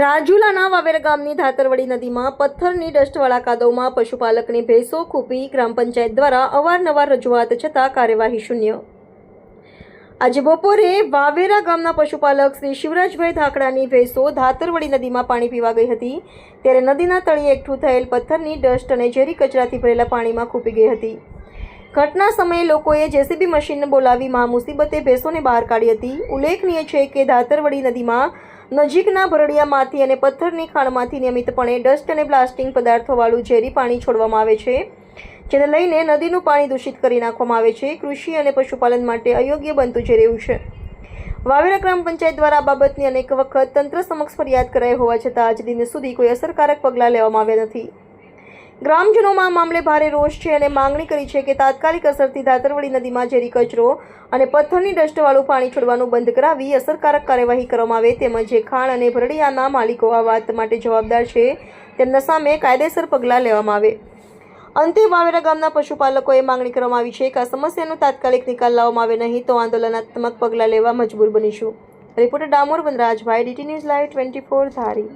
રાજુલાના વાવેરા ગામની ધાતરવડી નદીમાં પથ્થરની ડસ્ટવાળા કાદવમાં પશુપાલકની ભેંસો ખૂપી ગ્રામ પંચાયત દ્વારા અવારનવાર રજૂઆત છતાં કાર્યવાહી શૂન્ય. આજે બપોરે વાવેરા ગામના પશુપાલક શ્રી શિવરાજભાઈ ધાકડાની ભેંસો ધાતરવડી નદીમાં પાણી પીવા ગઈ હતી. ત્યારે નદીના તળિયે એકઠું થયેલ પથ્થરની ડસ્ટ અને ઝેરી કચરાથી ભરેલા પાણીમાં ખૂપી ગઈ હતી. ઘટના સમયે લોકોએ જેસીબી મશીન બોલાવી મા મુસીબતે ભેંસોને બહાર કાઢી હતી. ઉલ્લેખનીય છે કે ધાતરવડી નદીમાં નજીકના ભરડિયામાંથી અને પથ્થરની ખાણમાંથી નિયમિતપણે ડસ્ટ અને બ્લાસ્ટિંગ પદાર્થોવાળું ઝેરી પાણી છોડવામાં આવે છે, જેને લઈને નદીનું પાણી દૂષિત કરી નાખવામાં આવે છે. કૃષિ અને પશુપાલન માટે અયોગ્ય બનતું જઈ રહ્યું છે. વાવેરા ગ્રામ પંચાયત દ્વારા આ બાબતની અનેક વખત તંત્ર સમક્ષ ફરિયાદ કરાઈ હોવા છતાં આજ દિન સુધી કોઈ અસરકારક પગલાં લેવામાં આવ્યા નથી. ગ્રામજનોમાં મામલે ભારે રોષ છે અને માંગણી કરી છે કે તાત્કાલિક અસરથી ધાતરવડી નદીમાં ઝેરી કચરો અને પથ્થરની ડસ્ટવાળું પાણી છોડવાનું બંધ કરાવી અસરકારક કાર્યવાહી કરવામાં આવે તેમજ જે ખાણ અને ભરડિયાના માલિકો આ વાત માટે જવાબદાર છે તેમના સામે કાયદેસર પગલાં લેવામાં આવે. અંતે વાવેરા ગામના પશુપાલકોએ માંગણી કરવામાં આવી છે કે આ સમસ્યાનો તાત્કાલિક નિકાલ લાવવામાં આવે નહીં તો આંદોલનાત્મક પગલાં લેવા મજબૂર બનીશું. Reporter Damor Vanrajbhai, DT news live twenty four Dhari.